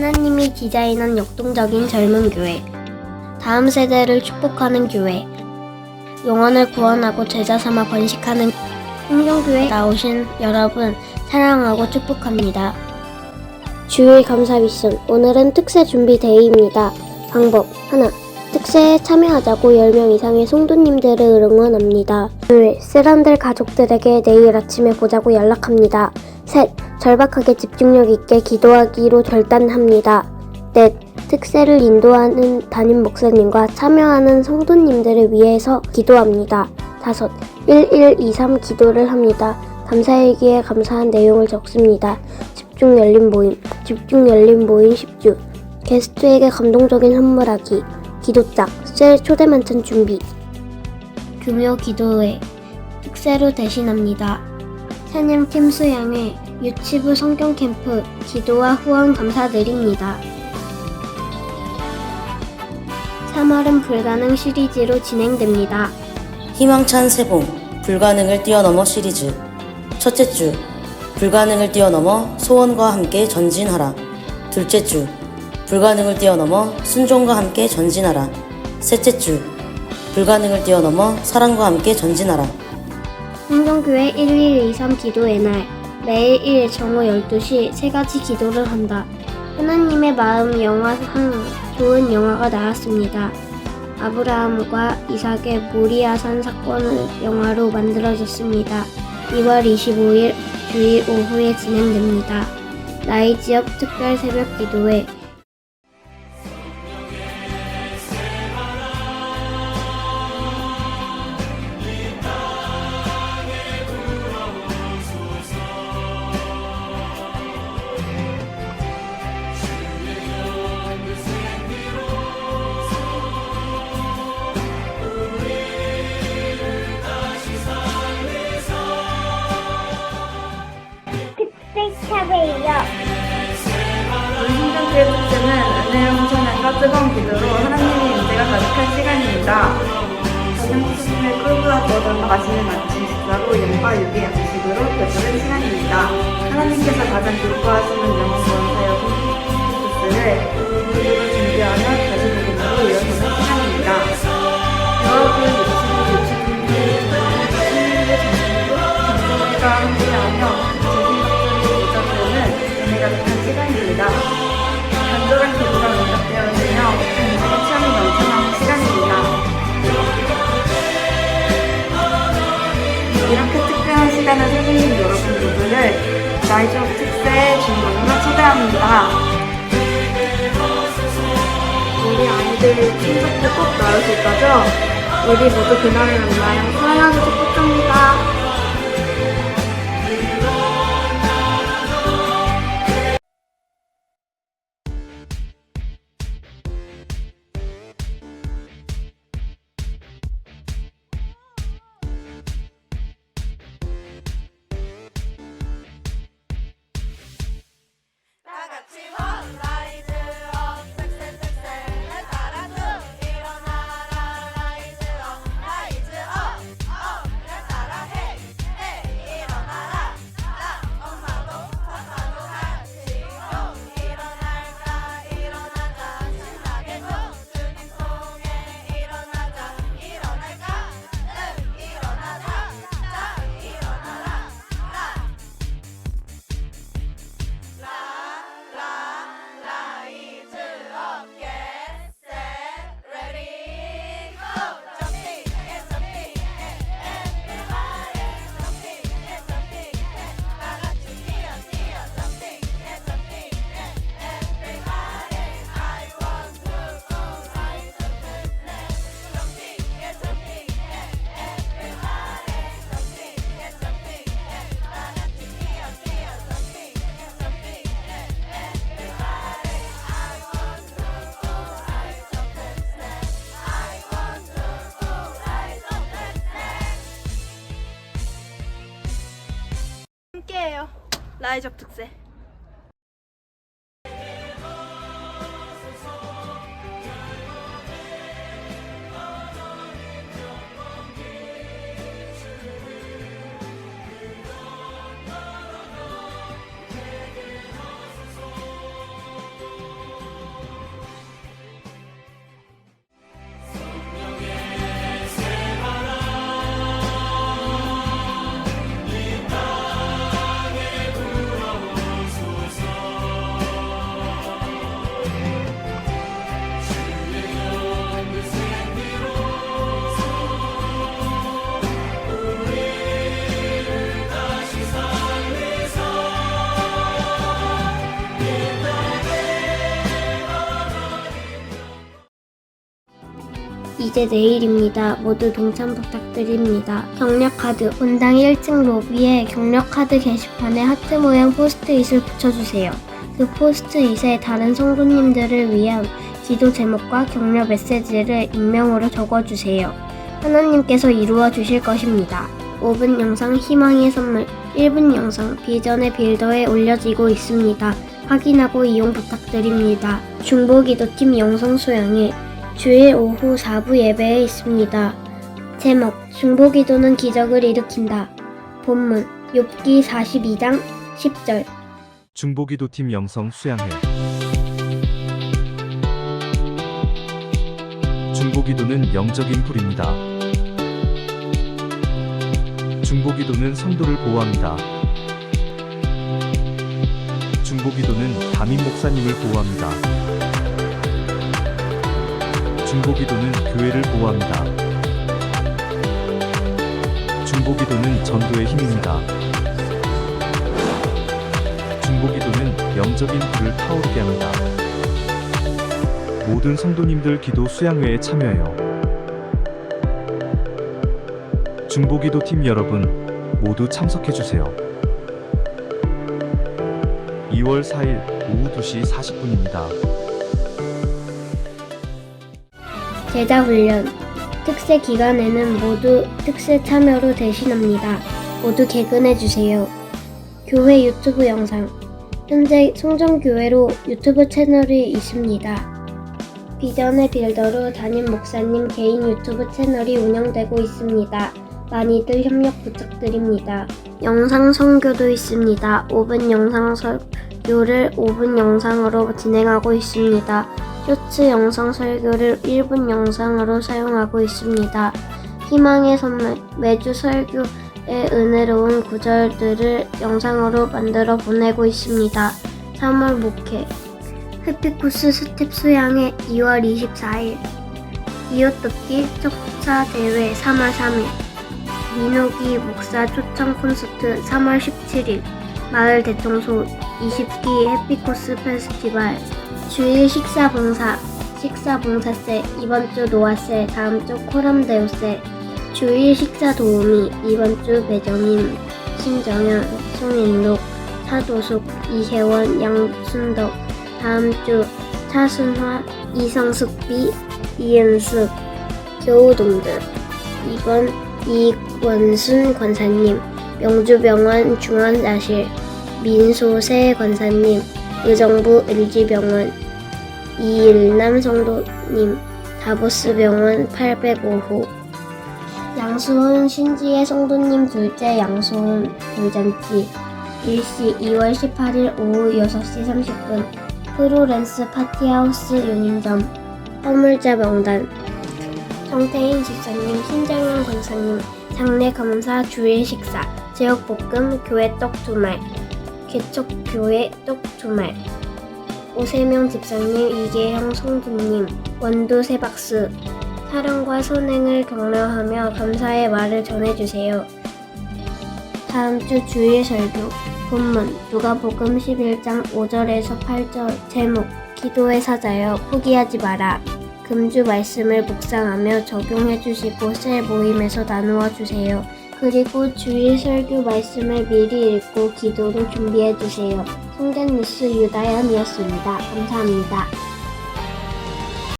하나님이 디자인한 역동적인 젊은 교회. 다음 세대를 축복하는 교회. 영혼을 구원하고 제자 삼아 번식하는 성경교회 나오신 여러분 사랑하고 축복합니다. 주일 감사 미션 오늘은 특세 준비 데이입니다. 방법 하나 특세에 참여하자고 10명 이상의 성도님들을 응원합니다. 둘 세란들 가족들에게 내일 아침에 보자고 연락합니다. 셋 절박하게 집중력 있게 기도하기로 결단합니다. 넷 특세를 인도하는 담임 목사님과 참여하는 성도님들을 위해서 기도합니다. 다섯 1123 기도를 합니다. 감사일기에 감사한 내용을 적습니다. 집중 열린 모임, 집중 열린 모임 10주, 게스트에게 감동적인 선물하기, 기도짝, 셀 초대 만찬 준비, 금요 기도회, 특세로 대신합니다. 새님팀 수양회, 유치부 성경 캠프, 기도와 후원 감사드립니다. 3월은 불가능 시리즈로 진행됩니다. 희망찬 세봉 불가능을 뛰어넘어 시리즈 첫째 주 불가능을 뛰어넘어 소원과 함께 전진하라 둘째 주 불가능을 뛰어넘어 순종과 함께 전진하라 셋째 주 불가능을 뛰어넘어 사랑과 함께 전진하라 성경교회 1123 기도의 날 매일 1일 정오 12시 세 가지 기도를 한다. 하나님의 마음 영화 한 좋은 영화가 나왔습니다. 아브라함과 이삭의 모리아산 사건을 영화로 만들어졌습니다. 2월 25일 주일 오후에 진행됩니다. 나이 지역 특별 새벽 기도회 우리 신정교회 축제는 은혜로운 찬양과 뜨거운 기도로 하나님의 은혜가 가득한 시간입니다. 수준의 꿀보다 더 달라 맛있는 아침 식사로 영과 육의 양식으로 곁들은 시간입니다. 하나님께서 가장 기뻐하시는 영혼 구원사역 콘텐츠를 기도로 준비하며 다시 복음으로 이어 시간입니다. 간절한 기도가 응답되어지며 당신의 취함이 넘쳐나는 시간입니다. 이렇게 특별한 시간을 선생님 여러분 모두를 나이족 특세의 주인공으로 초대합니다. 우리 아이들 친척도 꼭 나오실 거죠? 우리 모두 그날을 만나요. 사랑하고 축복합니다. 라이적 특세. 이제 내일입니다. 모두 동참 부탁드립니다. 경력카드 본당 1층 로비에 경력카드 게시판에 하트 모양 포스트잇을 붙여주세요. 그 포스트잇에 다른 성도님들을 위한 기도 제목과 격려 메시지를 익명으로 적어주세요. 하나님께서 이루어 주실 것입니다. 5분 영상 희망의 선물, 1분 영상 비전의 빌더에 올려지고 있습니다. 확인하고 이용 부탁드립니다. 중보기도팀 영상 소양에 주일 오후 4부 예배에 있습니다. 제목 중보기도는 기적을 일으킨다. 본문 욥기 42장 10절 중보기도팀 영성 수양회 중보기도는 영적인 불입니다. 중보기도는 성도를 보호합니다. 중보기도는 담임 목사님을 보호합니다. 중보기도는 교회를 보호합니다. 중보기도는 전도의 힘입니다. 중보기도는 영적인 불을 타오르게 합니다. 모든 성도님들 기도 수양회에 참여해요. 중보기도 팀 여러분 모두 참석해 주세요. 2월 4일 오후 2시 40분입니다. 제자 훈련 특세 기간에는 모두 특세 참여로 대신합니다. 모두 개근해 주세요. 교회 유튜브 영상 현재 송정교회로 유튜브 채널이 있습니다. 비전의 빌더로 담임 목사님 개인 유튜브 채널이 운영되고 있습니다. 많이들 협력 부탁드립니다. 영상 선교도 있습니다. 5분 영상 설교를 5분 영상으로 진행하고 있습니다. 쇼츠 영상 설교를 1분 영상으로 사용하고 있습니다. 희망의 선물 매주 설교의 은혜로운 구절들을 영상으로 만들어 보내고 있습니다. 3월 목회 해피코스 스텝 수양회 2월 24일 이웃돕기 척사 대회 3월 3일 민호기 목사 초청 콘서트 3월 17일 마을 대청소 20기 해피코스 페스티벌 주일 식사 봉사 식사 봉사세 이번 주 노아세 다음 주 코람데오세. 주일 식사 도우미 이번 주 배정임 신정현 송인록 차도숙 이혜원 양순덕. 다음 주 차순화 이성숙비 이은숙. 교우동들. 이번 이원순 권사님 명주병원 중환자실 민소세 권사님 의정부 LG병원 이일남 성도님 다보스병원 805호. 양수훈 신지의 성도님 둘째 양수훈 돌잔치. 일시 2월 18일 오후 6시 30분. 프로랜스 파티하우스 용인점. 허물자 명단. 정태인 집사님, 신장현 권사님, 장례 검사 주일 식사, 제육볶음 교회 떡 두 말, 개척 교회 떡두 말, 오세명 집사님, 이계형 성도님, 원두 세 박스, 사랑과 선행을 격려하며 감사의 말을 전해주세요. 다음 주 주일 설교 본문 누가복음 11장 5절에서 8절 제목 기도의 사자여 포기하지 마라 금주 말씀을 묵상하며 적용해 주시고 셀 모임에서 나누어 주세요. 그리고 주일 설교 말씀을 미리 읽고 기도로 준비해 주세요. 성경 뉴스 유다연이었습니다. 감사합니다.